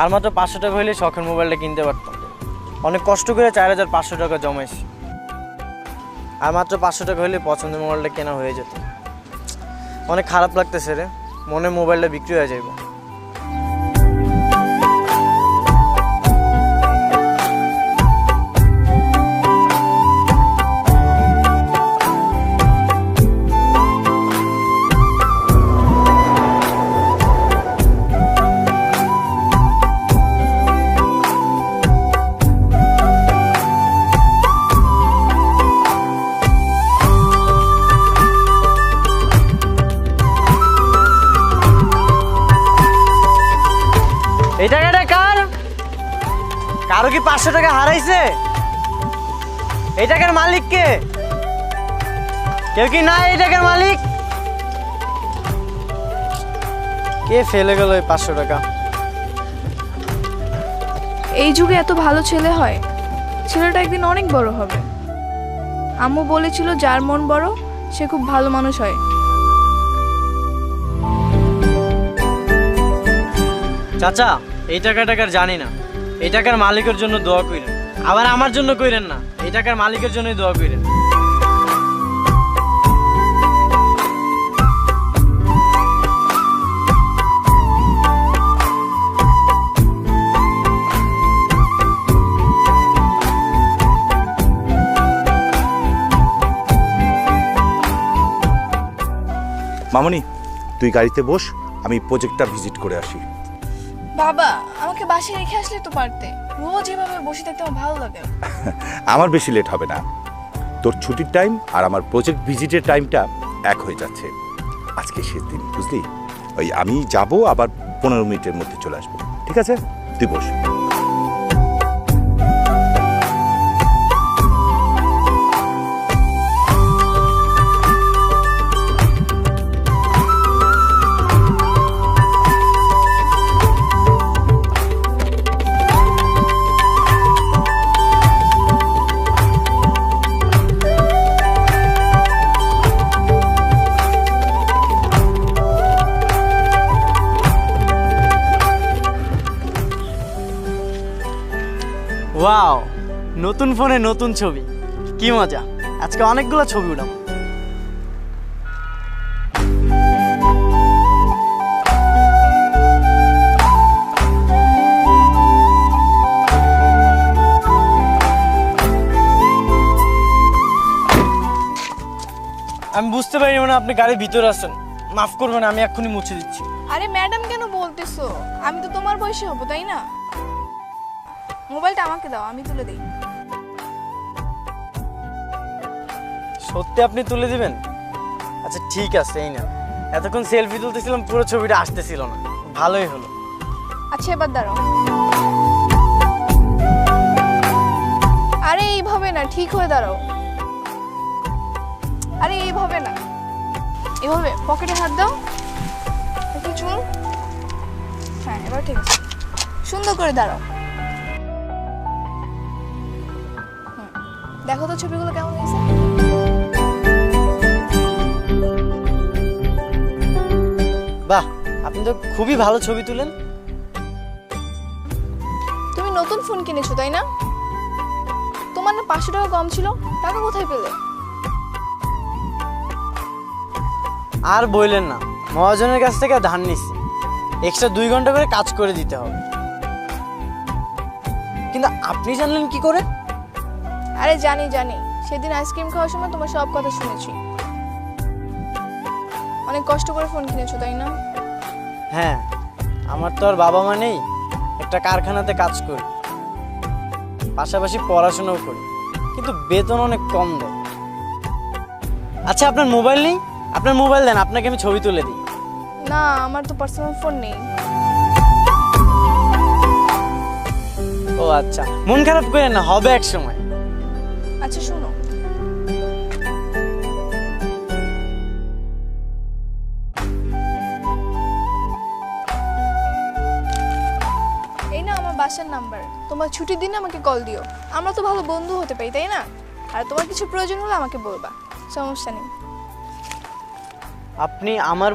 আর মাত্র পাঁচশো টাকা হলে শখের মোবাইলটা কিনতে পারতাম। অনেক কষ্ট করে চার হাজার পাঁচশো টাকা জমাইছি। আর মাত্র পাঁচশো টাকা হলে পছন্দের মোবাইলটা কেনা হয়ে যেত। অনেক খারাপ লাগতেছে রে। মনে মোবাইলটা বিক্রি হয়ে যাইব। কারও কি পাঁচশো টাকা হারাইছে? এই টাকার মালিক কে? কেউ কি না এই টাকার মালিক? কে ফেলে গেল এই পাঁচশো টাকা? এই যুগে এত ভালো ছেলে হয় ছেলেটা একদিন অনেক বড় হবে। আম্মু বলেছিল যার মন বড় সে খুব ভালো মানুষ হয়। চাচা এই টাকা টাকার জানি না। এই টাকার মালিকের জন্য দোয়া কইরেন। আবার আমার জন্য কইরেন না, এই টাকার মালিকের জন্যই দোয়া কইরেন। মামনি, তুই গাড়িতে বস, আমি প্রজেক্টটা ভিজিট করে আসি। বাবা, আমাকে বাসায় রেখে আসলে তো পারতে। রোজ এভাবে বসে থাকতে আমার ভালো লাগে। আমার বেশি লেট হবে না। তোর ছুটির টাইম আর আমার প্রজেক্ট ভিজিটের টাইমটা এক হয়ে যাচ্ছে। আজকে শেষ দিন, বুঝলি? ওই আমি যাব, আবার পনেরো মিনিটের মধ্যে চলে আসব। ঠিক আছে? তুই বস। ওয়াও নতুন ফোনে নতুন ছবি। কি মজা। আজকে অনেকগুলো ছবি উঠাম আমি বুঝতে পারিনি মানে আপনি গাড়ির ভিতরে আছেন। মাফ করবেন, আমি এক্ষুনি মুছে দিচ্ছি। আরে ম্যাডাম কেন বলতেছো? আমি তো তোমার বয়সে হব, তাই না? মোবাইলটা আমাকে দাও আমি তুলে দিই। সত্যি আপনি তুলে দিবেন? আচ্ছা ঠিক আছে এই না এতক্ষণ সেলফি তুলতেছিলাম পুরো ছবিটা আসতেছিল না। ভালোই হলো। আচ্ছা এবার দাঁড়াও। আরে এইভাবে না ঠিক হয়ে দাঁড়াও। আরে এইভাবে না। এভাবে পকেটে হাত দাও। একটু চুল। হ্যাঁ এবার ঠিক আছে। সুন্দর করে দাঁড়াও। দেখো তো ছবিগুলো কেমন হয়েছে। বাহ আপনি তো খুবই ভালো ছবি তুলেন। তুমি নতুন ফোন কিনেছো তাই না? তোমার না পাঁচশো টাকা কম ছিল টাকা কোথায় পেলে? আর বললেন না মহাজনের কাছ থেকে ধান নিচ্ছি। এক্সট্রা দুই ঘণ্টা করে কাজ করে দিতে হবে। কিন্তু আপনি জানলেন কি করে? আরে জানি জানি। সেদিন আইসক্রিম খাওয়ার সময় তোমার সব কথা শুনেছি। অনেক কষ্ট করে ফোন কিনেছো তাই না? হ্যাঁ আমার তো আর বাবা মা নেই একটা কারখানাতে কাজ করি। পাশাপাশি পড়াশোনাও করি কিন্তু বেতন অনেক কম দেয়। আচ্ছা আপনার মোবাইল নেই? আপনার মোবাইল দেন আপনাকে আমি ছবি তুলে দিই। না আমার তো পার্সোনাল ফোন নেই। ও আচ্ছা মন খারাপ করেন না হবে এক সময়। আচ্ছা শোনো। এই না আমার বাসার নাম্বার। তোমার ছুটির দিনে আমাকে কল দিও। আমরা তো ভালো বন্ধু হতে পারি, তাই না? আর তোমার কিছু প্রয়োজন হলে আমাকে বলবা। সমস্যা নেই। আপনি আমার